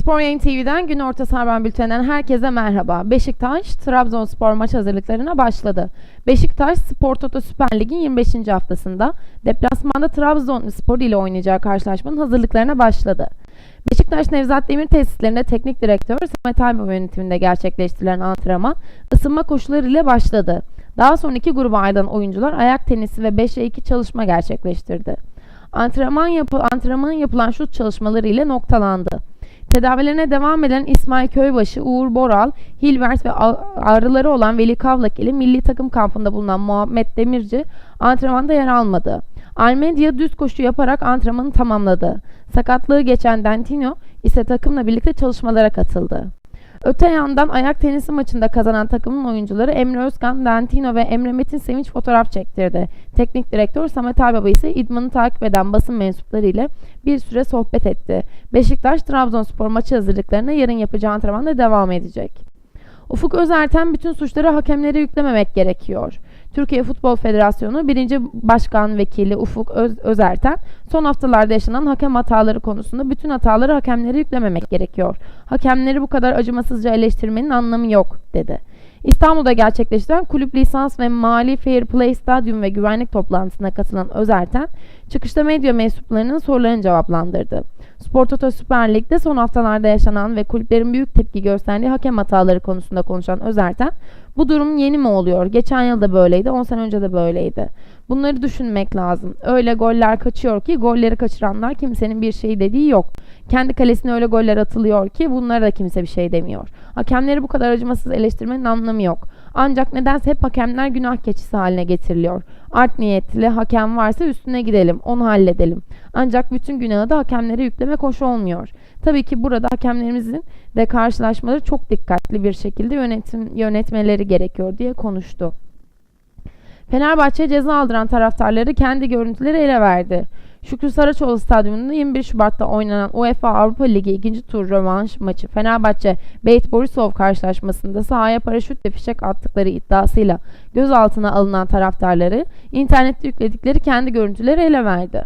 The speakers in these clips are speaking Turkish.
Spor Yayın TV'den gün orta sarban bülteninden herkese merhaba. Beşiktaş, Trabzonspor maç hazırlıklarına başladı. Beşiktaş, Spor Toto Süper Lig'in 25. haftasında deplasmanda Trabzonspor ile oynayacağı karşılaşmanın hazırlıklarına başladı. Beşiktaş Nevzat Demir tesislerinde teknik direktör Samet Aybaba yönetiminde gerçekleştirilen antrenman ısınma koşulları ile başladı. Daha sonra iki gruba ayrılan oyuncular ayak tenisi ve 5'e 2 çalışma gerçekleştirdi. Antrenman yapı antrenmanın yapılan şut çalışmaları ile noktalandı. Tedavilerine devam eden İsmail Köybaşı, Uğur Boral, Hilbert ve ağrıları olan Veli Kavlak ile milli takım kampında bulunan Muhammed Demirci antrenmanda yer almadı. Almedia düz koşu yaparak antrenmanı tamamladı. Sakatlığı geçen Dantino ise takımla birlikte çalışmalara katıldı. Öte yandan ayak tenisi maçında kazanan takımın oyuncuları Emre Özkan, Dantino ve Emre Metin Sevinç fotoğraf çektirdi. Teknik direktör Samet Aybaba ise idmanı takip eden basın mensupları ile bir süre sohbet etti. Beşiktaş Trabzonspor maçı hazırlıklarına yarın yapacağı antrenmanda devam edecek. Ufuk Özerten bütün suçları hakemlere yüklememek gerekiyor. Türkiye Futbol Federasyonu 1. Başkan Vekili Ufuk Öz Özerten son haftalarda yaşanan hakem hataları konusunda bütün hataları hakemlere yüklememek gerekiyor. Hakemleri bu kadar acımasızca eleştirmenin anlamı yok dedi. İstanbul'da gerçekleştirilen kulüp lisans ve mali fair play stadyum ve güvenlik toplantısına katılan Özerten, çıkışta medya mensuplarının sorularını cevaplandırdı. Spor Toto Süper Lig'de son haftalarda yaşanan ve kulüplerin büyük tepki gösterdiği hakem hataları konusunda konuşan Özerten, bu durum yeni mi oluyor? Geçen yıl da böyleydi, 10 sene önce de böyleydi. Bunları düşünmek lazım. Öyle goller kaçıyor ki golleri kaçıranlar kimsenin bir şey dediği yok. Kendi kalesine öyle goller atılıyor ki bunlara da kimse bir şey demiyor. Hakemleri bu kadar acımasız eleştirmenin anlamı yok. Ancak nedense hep hakemler günah keçisi haline getiriliyor. Art niyetli hakem varsa üstüne gidelim, onu halledelim. Ancak bütün günahı da hakemlere yüklemek hoş olmuyor. Tabii ki burada hakemlerimizin de karşılaşmaları çok dikkatli bir şekilde yönetim, yönetmeleri gerekiyor diye konuştu. Fenerbahçe ceza aldıran taraftarları kendi görüntüleri ele verdi. Şükrü Saraçoğlu Stadyumunda 21 Şubat'ta oynanan UEFA Avrupa Ligi 2. tur rövanş maçı Fenerbahçe Beyt Borisov karşılaşmasında sahaya paraşütle fişek attıkları iddiasıyla gözaltına alınan taraftarları internette yükledikleri kendi görüntüleri ele verdi.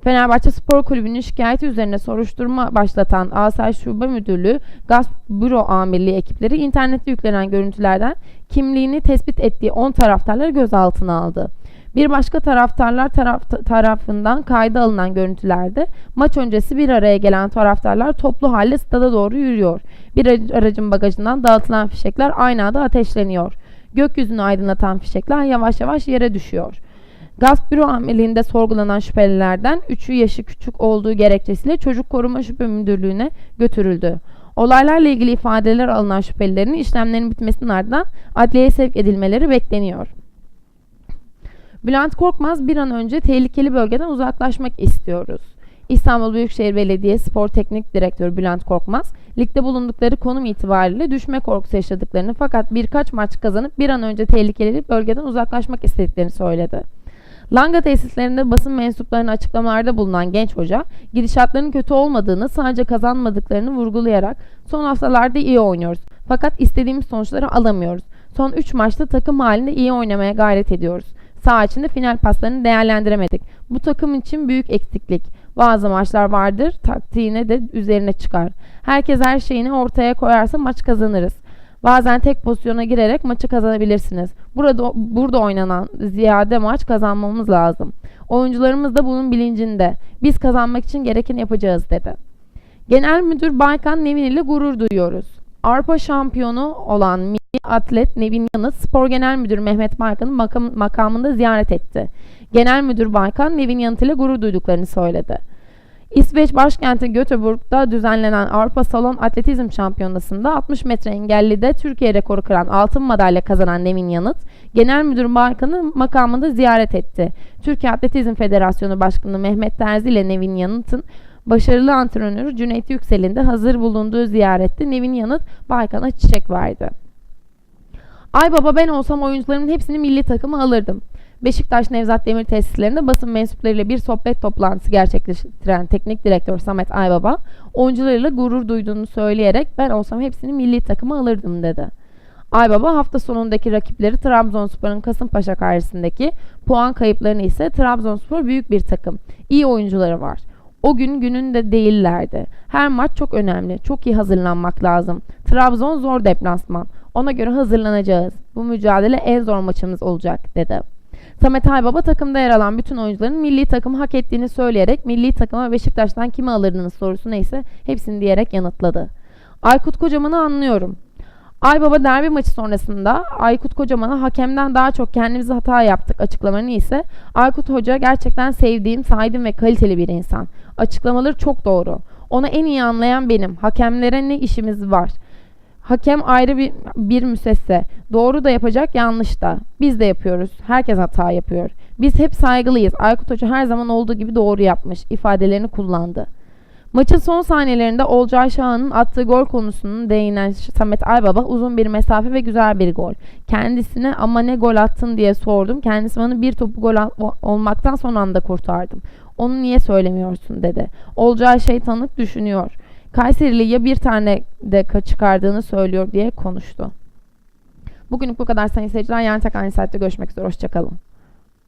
Fenerbahçe Spor Kulübü'nün şikayeti üzerine soruşturma başlatan Asayiş Şube Müdürlüğü Gasp Büro Amirliği ekipleri internette yüklenen görüntülerden kimliğini tespit ettiği 10 taraftarları gözaltına aldı. Bir başka taraftarlar taraf, tarafından kayda alınan görüntülerde maç öncesi bir araya gelen taraftarlar toplu halde stada doğru yürüyor. Bir aracın bagajından dağıtılan fişekler aynı anda ateşleniyor. Gökyüzünü aydınlatan fişekler yavaş yavaş yere düşüyor. Gasp Büro amirliğinde sorgulanan şüphelilerden 3'ü yaşı küçük olduğu gerekçesiyle Çocuk Koruma Şüphe Müdürlüğü'ne götürüldü. Olaylarla ilgili ifadeler alınan şüphelilerin işlemlerin bitmesinin ardından adliyeye sevk edilmeleri bekleniyor. Bülent Korkmaz bir an önce tehlikeli bölgeden uzaklaşmak istiyoruz. İstanbul Büyükşehir Belediye Spor Teknik Direktörü Bülent Korkmaz, ligde bulundukları konum itibariyle düşme korkusu yaşadıklarını fakat birkaç maç kazanıp bir an önce tehlikeli bölgeden uzaklaşmak istediklerini söyledi. Langa tesislerinde basın mensuplarının açıklamalarda bulunan genç hoca, gidişatların kötü olmadığını, sadece kazanmadıklarını vurgulayarak son haftalarda iyi oynuyoruz. Fakat istediğimiz sonuçları alamıyoruz. Son 3 maçta takım halinde iyi oynamaya gayret ediyoruz. Sağ içinde final paslarını değerlendiremedik. Bu takım için büyük eksiklik. Bazı maçlar vardır, taktiğine de üzerine çıkar. Herkes her şeyini ortaya koyarsa maç kazanırız. Bazen tek pozisyona girerek maçı kazanabilirsiniz. Burada burada oynanan ziyade maç kazanmamız lazım. Oyuncularımız da bunun bilincinde. Biz kazanmak için gerekeni yapacağız dedi. Genel Müdür Baykan Nevin ile gurur duyuyoruz. Avrupa şampiyonu olan atlet Nevin Yanıt, Spor Genel Müdürü Mehmet Baykan'ın makam, makamında ziyaret etti. Genel Müdür Baykan, Nevin Yanıt ile gurur duyduklarını söyledi. İsveç başkenti Göteborg'da düzenlenen Avrupa Salon Atletizm Şampiyonası'nda 60 metre engellide Türkiye rekoru kıran altın madalya kazanan Nevin Yanıt, Genel Müdür Baykan'ı makamında ziyaret etti. Türkiye Atletizm Federasyonu Başkanı Mehmet Terzi ile Nevin Yanıt'ın başarılı antrenörü Cüneyt Yüksel'in de hazır bulunduğu ziyarette Nevin Yanıt Baykan'a çiçek verdi. Ay baba ben olsam oyuncularımın hepsini milli takıma alırdım. Beşiktaş Nevzat Demir tesislerinde basın mensuplarıyla bir sohbet toplantısı gerçekleştiren teknik direktör Samet Aybaba, oyuncularıyla gurur duyduğunu söyleyerek ben olsam hepsini milli takıma alırdım dedi. Aybaba hafta sonundaki rakipleri Trabzonspor'un Kasımpaşa karşısındaki puan kayıplarını ise Trabzonspor büyük bir takım. İyi oyuncuları var. O gün gününde değillerdi. Her maç çok önemli. Çok iyi hazırlanmak lazım. Trabzon zor deplasman. Ona göre hazırlanacağız. Bu mücadele en zor maçımız olacak dedi. Samet Aybaba takımda yer alan bütün oyuncuların milli takımı hak ettiğini söyleyerek milli takıma Beşiktaş'tan kimi alırdınız sorusu neyse hepsini diyerek yanıtladı. Aykut Kocaman'ı anlıyorum. Aybaba derbi maçı sonrasında Aykut Kocaman'a hakemden daha çok kendimize hata yaptık açıklamalarını ise Aykut Hoca gerçekten sevdiğim, saydığım ve kaliteli bir insan. Açıklamaları çok doğru. Onu en iyi anlayan benim. Hakemlere ne işimiz var? Hakem ayrı bir, bir müsesse. Doğru da yapacak, yanlış da. Biz de yapıyoruz. Herkes hata yapıyor. Biz hep saygılıyız. Aykut Hoca her zaman olduğu gibi doğru yapmış ifadelerini kullandı. Maçın son saniyelerinde Olcay Şahan'ın attığı gol konusunun değinen Samet Aybaba uzun bir mesafe ve güzel bir gol. Kendisine ama ne gol attın diye sordum. Kendisi bana bir topu gol olmaktan son anda kurtardım. Onu niye söylemiyorsun dedi. Olcay şeytanlık düşünüyor. Kayserili ya bir tane de ka- çıkardığını söylüyor diye konuştu. Bugünlük bu kadar sayın seyirciler. Yarın tekrar aynı saatte görüşmek üzere. Hoşçakalın.